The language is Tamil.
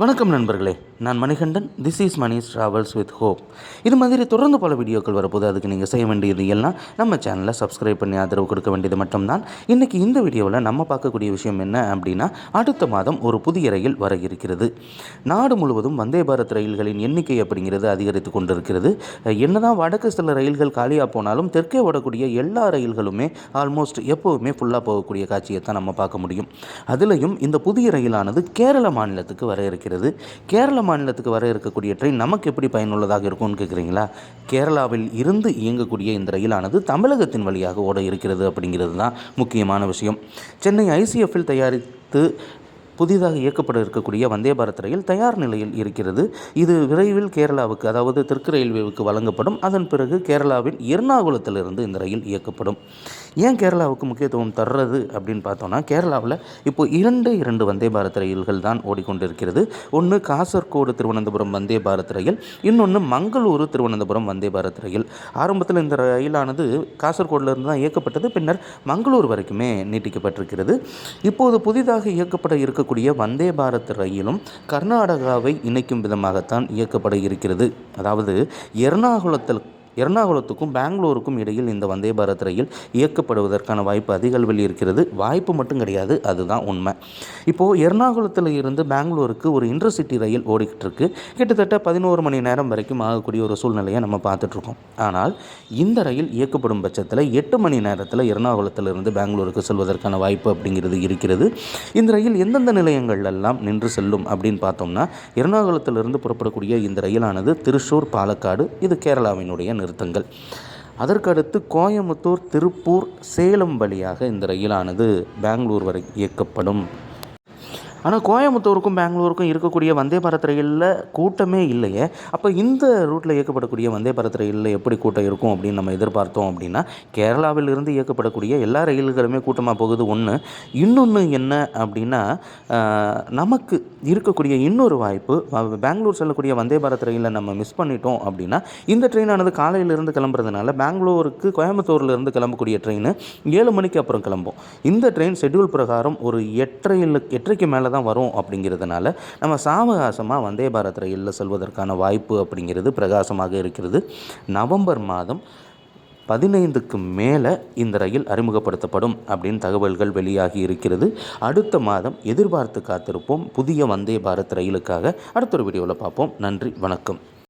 வணக்கம் நண்பர்களே. நான் Manikandan. This is Mani's travels with hope இது மாதிரி தொடர்ந்து பல வீடியோக்கள் வரப்போது அதுக்கு நீங்கள் செய்ய வேண்டியது எல்லாம் நம்ம சேனலை சப்ஸ்கிரைப் பண்ணி ஆதரவு கொடுக்க வேண்டியது மட்டும்தான். இன்றைக்கி இந்த வீடியோவில் நம்ம பார்க்கக்கூடிய விஷயம் என்ன அப்படின்னா அடுத்த மாதம் ஒரு புதிய ரயில் வர இருக்கிறது. நாடு முழுவதும் வந்தே பாரத் ரயில்களின் எண்ணிக்கை அப்படிங்கிறது அதிகரித்து கொண்டிருக்கிறது. என்னதான் வடக்கு சில ரயில்கள் காலியாக போனாலும் தெற்கே ஓடக்கூடிய எல்லா ரயில்களுமே ஆல்மோஸ்ட் எப்போவுமே ஃபுல்லாக போகக்கூடிய காட்சியை தான் நம்ம பார்க்க முடியும். அதுலேயும் இந்த புதிய ரயிலானது கேரள மாநிலத்துக்கு வர இருக்கிறது. கேரள மாநிலத்துக்கு வர இருக்கக்கூடிய ட்ரெயின் நமக்கு எப்படி பயனுள்ளதாக இருக்கும்னு கேட்குறீங்களா கேரளாவில் இருந்து இயங்கக்கூடிய இந்த ரயிலானது தமிழகத்தின் வழியாக ஓட இருக்கிறது அப்படிங்கிறது தான் முக்கியமான விஷயம். சென்னை ஐசிஎஃப்பில் தயாரித்து புதிதாக இயக்கப்பட இருக்கக்கூடிய வந்தே பாரத் ரயில் தயார் நிலையில் இருக்கிறது. இது விரைவில் கேரளாவுக்கு அதாவது தெற்கு ரயில்வேவுக்கு வழங்கப்படும். அதன் பிறகு கேரளாவின் எர்ணாகுளத்திலிருந்து இந்த ரயில் இயக்கப்படும். ஏன் கேரளாவுக்கு முக்கியத்துவம் தர்றது அப்படின்னு பார்த்தோன்னா கேரளாவில் இப்போ இரண்டு இரண்டு வந்தே பாரத் ரயில்கள் தான் ஓடிக்கொண்டிருக்கிறது. ஒன்று காசர்கோடு திருவனந்தபுரம் வந்தே பாரத் ரயில் இன்னொன்று மங்களூரு திருவனந்தபுரம் வந்தே பாரத் ரயில். ஆரம்பத்தில் இந்த ரயிலானது காசர்கோடிலிருந்து தான் இயக்கப்பட்டது. பின்னர் மங்களூர் வரைக்குமே நீட்டிக்கப்பட்டிருக்கிறது. இப்போது புதிதாக இயக்கப்பட இருக்க இயக்கக்கூடிய வந்தே பாரத் ரயிலும் கர்நாடகாவை இணைக்கும் விதமாகத்தான் இயக்கப்பட இருக்கிறது. அதாவது எர்ணாகுளத்தில் எர்ணாகுளத்துக்கும் பெங்களூருக்கும் இடையில் இந்த வந்தே பாரத் ரயில் இயக்கப்படுவதற்கான வாய்ப்பு அதிக அளவில் இருக்கிறது. வாய்ப்பு மட்டும் கிடையாது. அதுதான் உண்மை. இப்போது எர்ணாகுளத்தில் இருந்து பெங்களூருக்கு ஒரு இன்டர்சிட்டி ரயில் ஓடிக்கிட்டு இருக்கு கிட்டத்தட்ட பதினோரு மணி நேரம் வரைக்கும் ஆகக்கூடிய ஒரு சூழ்நிலையை நம்ம பார்த்துட்ருக்கோம். ஆனால் இந்த ரயில் இயக்கப்படும் பட்சத்தில் எட்டு மணி நேரத்தில் எர்ணாகுளத்திலிருந்து பெங்களூருக்கு செல்வதற்கான வாய்ப்பு அப்படிங்கிறது இருக்கிறது. இந்த ரயில் எந்தெந்த நிலையங்கள் எல்லாம் நின்று செல்லும் அப்படின்னு பார்த்தோம்னா எர்ணாகுளத்திலிருந்து புறப்படக்கூடிய இந்த ரயிலானது திருச்சூர் பாலக்காடு இது கேரளாவினுடைய நிறுத்தங்கள். அதற்கடுத்து கோயம்புத்தூர் திருப்பூர் சேலம் வழியாக இந்த ரயிலானது பெங்களூர் வரை இயக்கப்படும். ஆனால் கோயம்புத்தூருக்கும் பெங்களூருக்கும் இருக்கக்கூடிய வந்தே பாரத் ரயிலில் கூட்டமே இல்லையே. அப்போ இந்த ரூட்டில் இயக்கப்படக்கூடிய வந்தே பாரத் ரயிலில் எப்படி கூட்டம் இருக்கும் அப்படின்னு நம்ம எதிர்பார்த்தோம் அப்படின்னா கேரளாவிலிருந்து இயக்கப்படக்கூடிய எல்லா ரயில்களுமே கூட்டமாக போகுது ஒன்று இன்னொன்று என்ன அப்படின்னா நமக்கு இருக்கக்கூடிய இன்னொரு வாய்ப்பு பெங்களூர் செல்லக்கூடிய வந்தே பாரத் ரயிலில் நம்ம மிஸ் பண்ணிட்டோம் அப்படின்னா இந்த ட்ரெயினானது காலையிலிருந்து கிளம்புறதுனால பெங்களூருக்கு கோயம்புத்தூர்லேருந்து கிளம்பக்கூடிய ட்ரெயின் ஏழு மணிக்கு அப்புறம் கிளம்பும். இந்த ட்ரெயின் ஷெட்யூல் பிரகாரம் ஒரு எட்டரையில் எட்டரைக்கு மேலே தான் வரும் அப்படிங்கிறதுனால நம்ம சாவகாசமாக வந்தே பாரத் ரயிலில் செல்வதற்கான வாய்ப்பு அப்படிங்கிறது பிரகாசமாக இருக்கிறது. நவம்பர் மாதம் பதினைந்துக்கு மேலே இந்த ரயில் அறிமுகப்படுத்தப்படும் அப்படின்னு தகவல்கள் வெளியாகி இருக்கிறது. அடுத்த மாதம் எதிர்பார்த்து காத்திருப்போம். புதிய வந்தே பாரத் ரயிலுக்காக. அடுத்த ஒரு வீடியோவில் பார்ப்போம். நன்றி வணக்கம்.